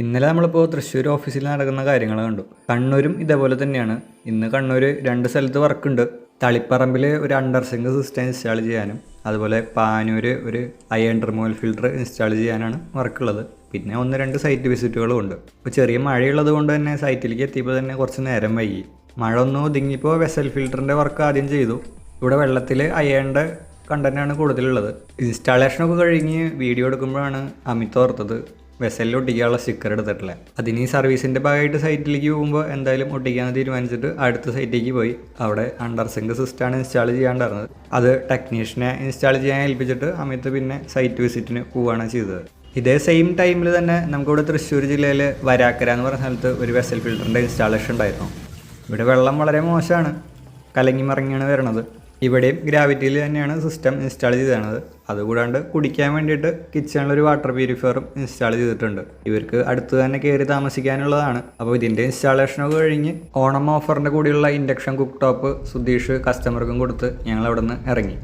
ഇന്നലെ നമ്മളിപ്പോൾ തൃശ്ശൂർ ഓഫീസിൽ നടക്കുന്ന കാര്യങ്ങൾ കണ്ടു. കണ്ണൂരും ഇതേപോലെ തന്നെയാണ്. ഇന്ന് കണ്ണൂർ രണ്ട് സ്ഥലത്ത് വർക്കുണ്ട്. തളിപ്പറമ്പിൽ ഒരു അണ്ടർ സിങ്ക് സിസ്റ്റം ഇൻസ്റ്റാൾ ചെയ്യാനും അതുപോലെ പാനൂര് ഒരു അയൺ റിമൂവൽ ഫിൽട്ടർ ഇൻസ്റ്റാൾ ചെയ്യാനാണ് വർക്കുള്ളത്. പിന്നെ ഒന്ന് രണ്ട് സൈറ്റ് വിസിറ്റുകളും ഉണ്ട്. ഇപ്പോൾ ചെറിയ മഴയുള്ളത് കൊണ്ട് തന്നെ സൈറ്റിലേക്ക് എത്തിയപ്പോൾ തന്നെ കുറച്ച് നേരം വൈകി. മഴ ഒന്ന് ഒതുങ്ങിയപ്പോൾ വെസൽ ഫിൽറ്ററിന്റെ വർക്ക് ആദ്യം ചെയ്തു. ഇവിടെ വെള്ളത്തിൽ അയേണ്ട കണ്ടന്റാണ് കൂടുതലുള്ളത്. ഇൻസ്റ്റാളേഷനൊക്കെ കഴിഞ്ഞ് വീഡിയോ എടുക്കുമ്പോഴാണ് അമിത് ഓർത്തത്. വെസലിൽ ഒട്ടിക്കാനുള്ള സ്റ്റിക്കർ എടുത്തിട്ടില്ല. അതിന് ഈ സർവീസിന്റെ ഭാഗമായിട്ട് സൈറ്റിലേക്ക് പോകുമ്പോൾ എന്തായാലും ഒട്ടിക്കാമെന്ന് തീരുമാനിച്ചിട്ട് അടുത്ത സൈറ്റിലേക്ക് പോയി. അവിടെ അണ്ടർ സിങ്ക് സിസ്റ്റമാണ് ഇൻസ്റ്റാൾ ചെയ്യാണ്ടായിരുന്നത്. അത് ടെക്നീഷ്യനെ ഇൻസ്റ്റാൾ ചെയ്യാൻ ഏൽപ്പിച്ചിട്ട് അമിത് പിന്നെ സൈറ്റ് വിസിറ്റിന് പോവുകയാണ് ചെയ്തത്. ഇതേ സെയിം ടൈമിൽ തന്നെ നമുക്കിവിടെ തൃശ്ശൂർ ജില്ലയിൽ വരാക്കര എന്ന് പറഞ്ഞ സ്ഥലത്ത് ഒരു വെസൽ ഫിൽറ്ററിന്റെ ഇൻസ്റ്റാളേഷൻ ഉണ്ടായിരുന്നു. ഇവിടെ വെള്ളം വളരെ മോശമാണ്. കലങ്ങി മറങ്ങിയാണ് വരണത്. ഇവിടെയും ഗ്രാവിറ്റിയിൽ തന്നെയാണ് സിസ്റ്റം ഇൻസ്റ്റാൾ ചെയ്തത്. അതുകൂടാണ്ട് കുടിക്കാൻ വേണ്ടിയിട്ട് കിച്ചണിലൊരു വാട്ടർ പ്യൂരിഫയറും ഇൻസ്റ്റാൾ ചെയ്തിട്ടുണ്ട്. ഇവർക്ക് അടുത്ത് തന്നെ കയറി താമസിക്കാനുള്ളതാണ്. അപ്പോൾ ഇതിന്റെ ഇൻസ്റ്റാളേഷനൊക്കെ കഴിഞ്ഞ് ഓണം ഓഫറിന്റെ കൂടിയുള്ള ഇൻഡക്ഷൻ കുക്ക് ടോപ്പ് സുധീഷ് കസ്റ്റമർക്കും കൊടുത്ത് ഞങ്ങൾ അവിടെ നിന്ന് ഇറങ്ങി.